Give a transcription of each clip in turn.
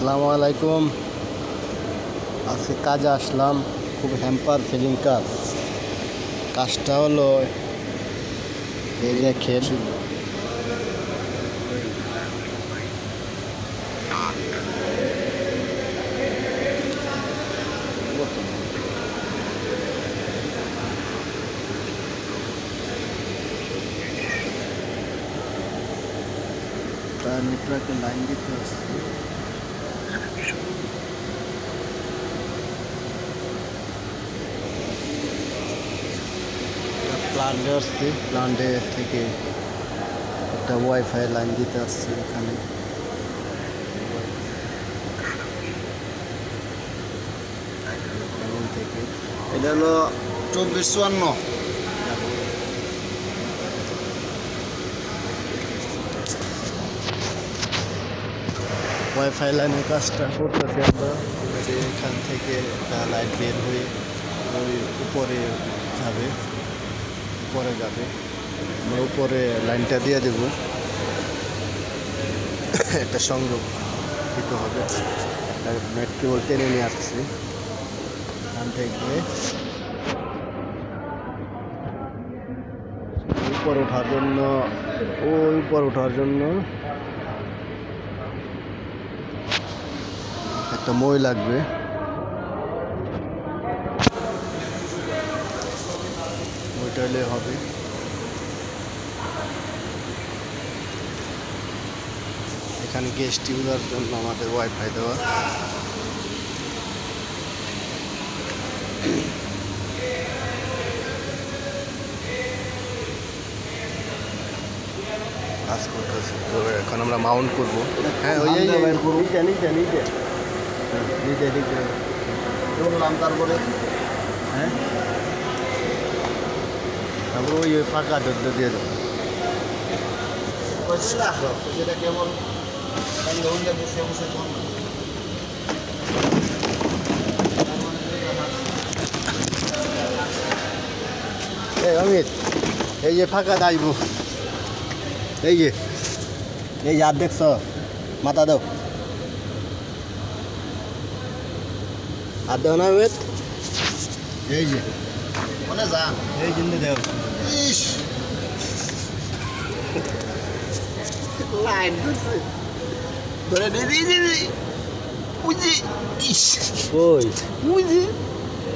আসসালামু আলাইকুম। আজকে কাজে আসলাম খুব হ্যাম্পার ফিলিং কাজ। কাজটা হলো এই দেখেন তার নেটওয়ার্কে লাইন দিতে আসছে প্লান্টে আসছি। প্লান্টে থেকে একটা ওয়াইফাই লাইন দিতে আসছে এখানে। এটা হলো চব্বিশ চুয়ান্ন। ওয়াইফাই লাইনের কাজটা করতেছি আমরা। যে এখান থেকে একটা লাইট বের হয়ে ওই উপরে যাবে। উপরে যাবে। আমরা উপরে লাইনটা দিয়ে দেব। একটা সংযোগ দিতে হবে। নেট কেবল টেনে নিয়ে আসছি। এখান থেকে উপর ওঠার জন্য ওই উপর ওঠার জন্য একটা মই লাগবে। হলে হবে। এখানে গেস্ট ইউজার জন্য আমাদের ওয়াইফাই দেওয়া। কাজ করতেছে। তো এখন আমরা মাউন্ট করব। হ্যাঁ ওই নিচে নিচে নিচে। বললাম তারপরে? হ্যাঁ? তারপর ওই ফাঁকা দরজা দিয়ে দেবো যেটা কেবল খালি বসে বসে এই অমিত এই যে ফাঁকা আসব এই যে এই যে আর দেখছ মাথা দাও। আর দেও না অমিত? এই যে মনে যান। এই জিন্দে দেও। ইস লাইন ধরে দিদি দিদি বুঝি ইস ওই বুঝি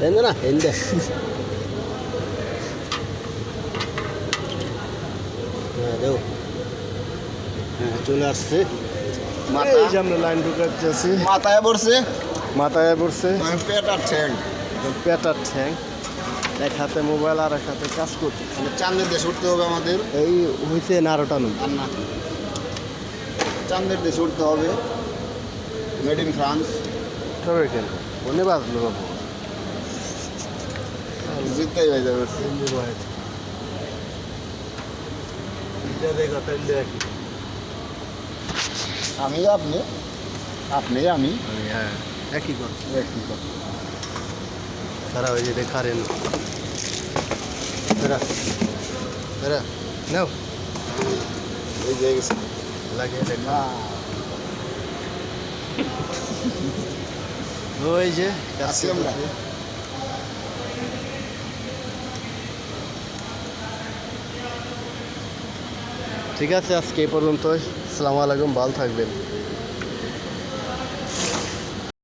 এনে না হ্যাঁ দেও হ্যাঁ চলে আসছে মাথা এই যে আমরা লাইন ঢুকাচ্ছি মাথায় পড়ছে মাথায় পড়ছে আমি পেট আর ঠ্যাং পেটার ঠ্যাং এক হাতে মোবাইল আর এক হাতে কাজ করছে চাঁদের দেশে উঠতে হবে আমাদের। এই হয়েছে নারোটা নদী। আর না। চাঁদের দেশে উঠতে হবে। মেড ইন ফ্রান্স তবে কেন? মনে বাজলো বাবু। জিততেই হয়ে যাবে। আমি আপনি? আপনি আমি হ্যাঁ একই কথা। একই কথা। তারা ওই যে দেখারেন বেরা বেরা নাও। এই যে লাগে দেখা। ওই যে আমরা। ঠিক আছে আজকে এই পর্যন্তই। আসসালামু আলাইকুম ভালো থাকবেন।